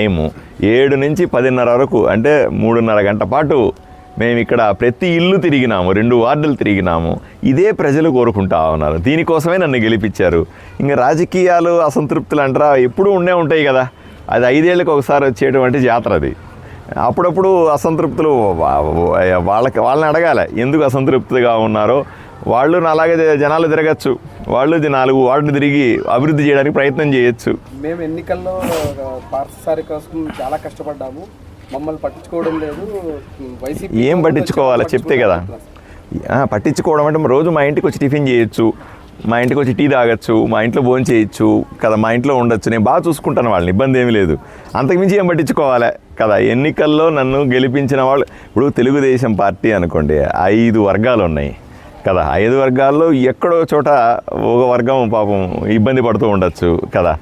Time ఏడు నుంచి పదిన్నర వరకు అంటే మూడున్నర గంట పాటు మేము ఇక్కడ ప్రతి ఇల్లు తిరిగినాము రెండు వార్డులు తిరిగినాము. ఇదే ప్రజలు కోరుకుంటా ఉన్నారు. దీనికోసమే నన్ను గెలిపించారు. ఇంకా రాజకీయాలు అసంతృప్తులు అంటారా? ఎప్పుడూ ఉండే ఉంటాయి కదా. అది ఐదేళ్ళకి ఒకసారి వచ్చేటువంటి జాతర అది. అప్పుడప్పుడు అసంతృప్తులు వాళ్ళకి వాళ్ళని అడగాలి ఎందుకు అసంతృప్తిగా ఉన్నారో. వాళ్ళు అలాగే జనాలు తిరగచ్చు. వాళ్ళు నాలుగు వార్డులు తిరిగి అభివృద్ధి చేయడానికి ప్రయత్నం చేయొచ్చు. మేము ఎన్నికల్లో పార్టీసారి కోసం చాలా కష్టపడ్డాము. మమ్మల్ని పట్టించుకోవడం లేదు. వైసీపీ ఏం పట్టించుకోవాలి? చెప్తే కదా. పట్టించుకోవడం అంటే రోజు మా ఇంటికి వచ్చి టిఫిన్ చేయొచ్చు. మా ఇంటికి వచ్చి టీ తాగొచ్చు. మా ఇంట్లో భోజనం చేయొచ్చు కదా. మా ఇంట్లో ఉండొచ్చు. నేను బాగా చూసుకుంటాను వాళ్ళని. ఇబ్బంది ఏమీ లేదు. అంతకుమించి ఏం పట్టించుకోవాలి కదా? ఎన్నికల్లో నన్ను గెలిపించిన వాళ్ళు ఇప్పుడు తెలుగుదేశం పార్టీ అనుకోండి ఐదు వర్గాలు ఉన్నాయి. కదా. ఐదు వర్గాల్లో ఎక్కడో చోట ఒక వర్గం పాపం ఇబ్బంది పడుతూ ఉండొచ్చు కదా.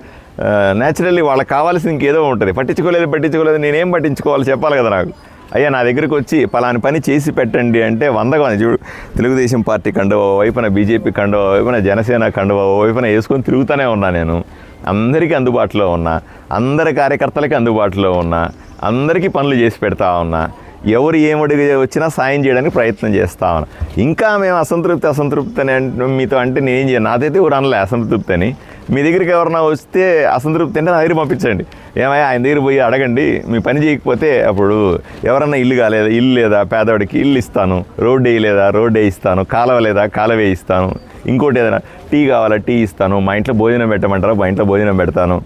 న్యాచురల్లీ వాళ్ళకి కావాల్సింది ఇంకేదో ఉంటుంది. పట్టించుకోలేదు పట్టించుకోలేదు నేనేం పట్టించుకోవాలి చెప్పాలి కదా నాకు. అయ్యా నా దగ్గరికి వచ్చి పలాని పని చేసి పెట్టండి అంటే వందగా చూడు తెలుగుదేశం పార్టీ కండువ వైపున బీజేపీ కండువ వైపున జనసేన కండువ ఓ వైపున వేసుకొని తిరుగుతూనే ఉన్నా నేను. అందరికీ అందుబాటులో ఉన్నా. అందరి కార్యకర్తలకి అందుబాటులో ఉన్నా. అందరికీ పనులు చేసి పెడతా ఉన్నా. ఎవరు ఏమడిగి వచ్చినా సాయం చేయడానికి ప్రయత్నం చేస్తామని ఇంకా మేము అసంతృప్తి అసంతృప్తి అని అంటే మీతో అంటే నేనేం చేయను. నాదైతే ఎవరు అనలే అసంతృప్తి అని. మీ దగ్గరికి ఎవరన్నా వస్తే అసంతృప్తి అంటే నా దగ్గర పంపించండి. ఏమయ్యా ఆయన దగ్గర పోయి అడగండి. మీ పని చేయకపోతే అప్పుడు ఎవరన్నా ఇల్లు కాలేదా? ఇల్లు లేదా? పేదవాడికి ఇల్లు ఇస్తాను. రోడ్డు వేయలేదా? రోడ్డు వేయిస్తాను. కాలువ లేదా? కాలువ వేయిస్తాను. ఇంకోటి ఏదైనా టీ కావాలా? టీ ఇస్తాను. మా ఇంట్లో భోజనం పెట్టమంటారా? మా ఇంట్లో భోజనం పెడతాను.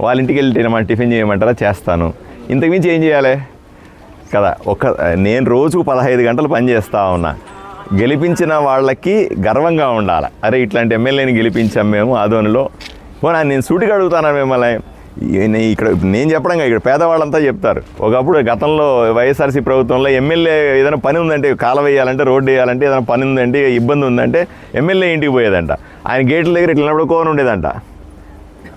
వాళ్ళ ఇంటికి వెళ్ళి మా టిఫిన్ చేయమంటారా? చేస్తాను. ఇంతకుమించి ఏం చేయాలి? కదా ఒక నేను రోజుకు పదహైదు గంటలు పనిచేస్తూ ఉన్నా. గెలిపించిన వాళ్ళకి గర్వంగా ఉండాలి? అరే ఇట్లాంటి ఎమ్మెల్యేని గెలిపించాం మేము ఆదోనిలో. పోనా నేను సూటిగా అడుగుతాను మిమ్మల్ని? ఇక్కడ నేను చెప్పడం ఇక్కడ పేదవాళ్ళంతా చెప్తారు. ఒకప్పుడు గతంలో వైఎస్ఆర్సీ ప్రభుత్వంలో ఎమ్మెల్యే ఏదైనా పని ఉందంటే కాలువ వేయాలంటే రోడ్డు వేయాలంటే ఏదైనా పని ఉందంటే ఇబ్బంది ఉందంటే ఎమ్మెల్యే ఇంటికి పోయేదంట. ఆయన గేట్ల దగ్గర ఇట్లా నడుకోని ఉండేదంట.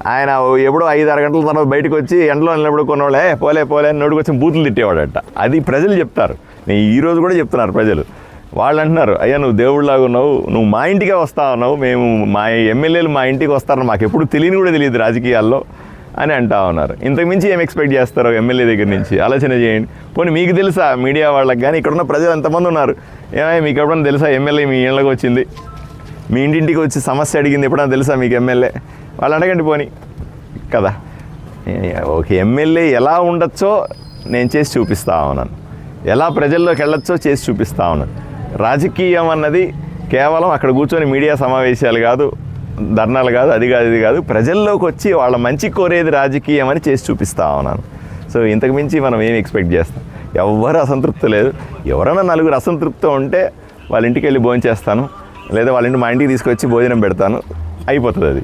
ఆయన ఎప్పుడో ఐదు ఆరు గంటల తర్వాత బయటకు వచ్చి ఎండలో వెళ్ళినప్పుడు వాళ్ళే పోలే పోలే అని నోటికి వచ్చి బూతులు తిట్టేవాడట. అది ప్రజలు చెప్తారు. నేను ఈరోజు కూడా చెప్తున్నారు ప్రజలు. వాళ్ళు అంటున్నారు అయ్యా నువ్వు దేవుడిలాగా ఉన్నావు నువ్వు మా ఇంటికే వస్తా ఉన్నావు మేము మా ఎమ్మెల్యేలు మా ఇంటికి వస్తారని మాకు ఎప్పుడు తెలియని కూడా తెలియదు రాజకీయాల్లో అని అంటా ఉన్నారు. ఇంతకుమించి ఏం ఎక్స్పెక్ట్ చేస్తారో ఎమ్మెల్యే దగ్గర నుంచి? ఆలోచన చేయండి. పోనీ మీకు తెలుసా మీడియా వాళ్ళకి కానీ ఇక్కడ ఉన్న ప్రజలు ఎంతమంది ఉన్నారు? ఏమైనా మీకు ఎప్పుడన్నా తెలుసా ఎమ్మెల్యే మీ ఇళ్ళకి వచ్చింది? మీ ఇంటింటికి వచ్చి సమస్య అడిగింది ఎప్పుడైనా తెలుసా మీకు ఎమ్మెల్యే? వాళ్ళు అడగండి పోని. కదా? ఒక ఎమ్మెల్యే ఎలా ఉండొచ్చో నేను చేసి చూపిస్తా ఉన్నాను. ఎలా ప్రజల్లోకి వెళ్ళొచ్చో చేసి చూపిస్తా ఉన్నాను. రాజకీయం అన్నది కేవలం అక్కడ కూర్చొని మీడియా సమావేశాలు కాదు ధర్నాలు కాదు అది కాదు ఇది కాదు. ప్రజల్లోకి వచ్చి వాళ్ళ మంచి కోరేది రాజకీయం అని చేసి చూపిస్తా ఉన్నాను. సో ఇంతకు మించి మనం ఏం ఎక్స్పెక్ట్ చేస్తాం? ఎవ్వరు అసంతృప్తి లేదు. ఎవరైనా నలుగురు అసంతృప్తి ఉంటే వాళ్ళ ఇంటికి వెళ్ళి భోజనం చేస్తాను లేదా వాళ్ళ ఇంటి మా ఇంటికి తీసుకొచ్చి భోజనం పెడతాను. అయిపోతుంది అది.